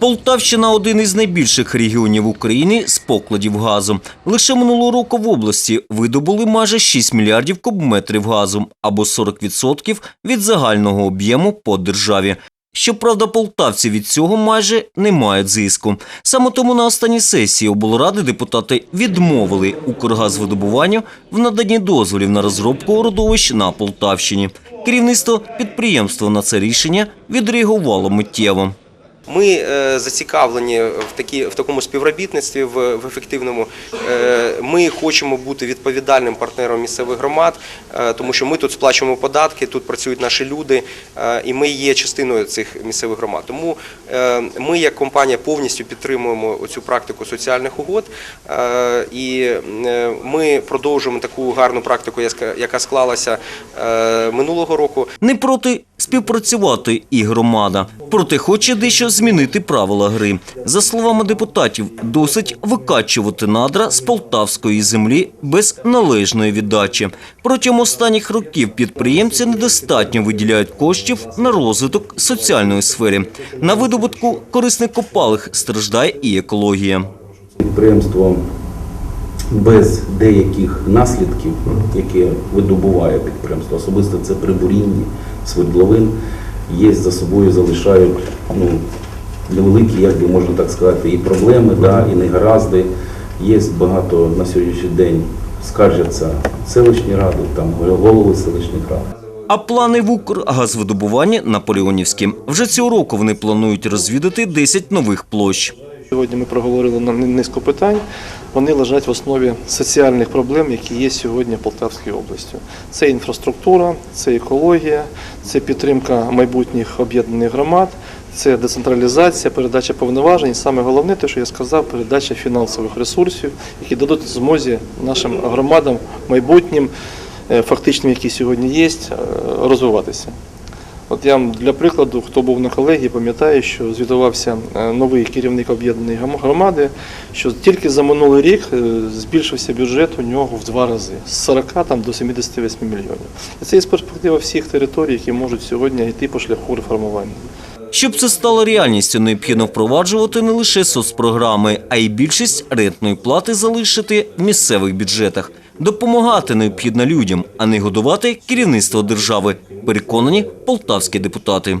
Полтавщина один із найбільших регіонів України з покладів газу. Лише минулого року в області видобули майже 6 мільярдів кубометрів газу або 40% від загального об'єму по державі. Щоправда, полтавці від цього майже не мають зиску. Саме тому на останній сесії облради депутати відмовили Укргазвидобуванню в наданні дозволів на розробку родовищ на Полтавщині. Керівництво підприємства на це рішення відреагувало миттєво. Ми е, зацікавлені в такі в такому співробітництві в, в ефективному. Е, Ми хочемо бути відповідальним партнером місцевих громад, е, тому що ми тут сплачуємо податки, тут працюють наші люди, і ми є частиною цих місцевих громад. Тому ми, як компанія, повністю підтримуємо цю практику соціальних угод, і ми продовжуємо таку гарну практику, яка- склалася минулого року. Не проти співпрацювати і громада, проте хоче дещо змінити правила гри. За словами депутатів, досить викачувати надра з полтавської землі без належної віддачі. Протягом останніх років підприємці недостатньо виділяють коштів на розвиток соціальної сфери. На видобутку корисних копалих страждає і екологія. Підприємство без деяких наслідків, які видобуває підприємство, особисто це при бурінні свердловин, є за собою залишають ну, невеликі, як би можна так сказати, і проблеми, да, і негаразди. Є багато на сьогоднішній день скаржаться селищні ради, там голови селищних рад. А плани в Укргазвидобуванні наполеонівські. Вже цього року вони планують розвідати 10 нових площ. Сьогодні ми проговорили на низку питань. Вони лежать в основі соціальних проблем, які є сьогодні Полтавською областю. Це інфраструктура, це екологія, це підтримка майбутніх об'єднаних громад, це децентралізація, передача повноважень. І саме головне, те, що я сказав, передача фінансових ресурсів, які дадуть змозі нашим громадам майбутнім, е, фактичним, які сьогодні є, е, розвиватися. От я для прикладу, хто був на колегії, пам'ятає, що звітувався е, новий керівник об'єднаної громади, що тільки за минулий рік е, збільшився бюджет у нього в два рази з 40 там, до 78 мільйонів. І це є перспектива всіх територій, які можуть сьогодні йти по шляху реформування. Щоб це стало реальністю, необхідно впроваджувати не лише соцпрограми, а й більшість рентної плати залишити в місцевих бюджетах. Допомагати необхідно людям, а не годувати керівництво держави. Переконані полтавські депутати.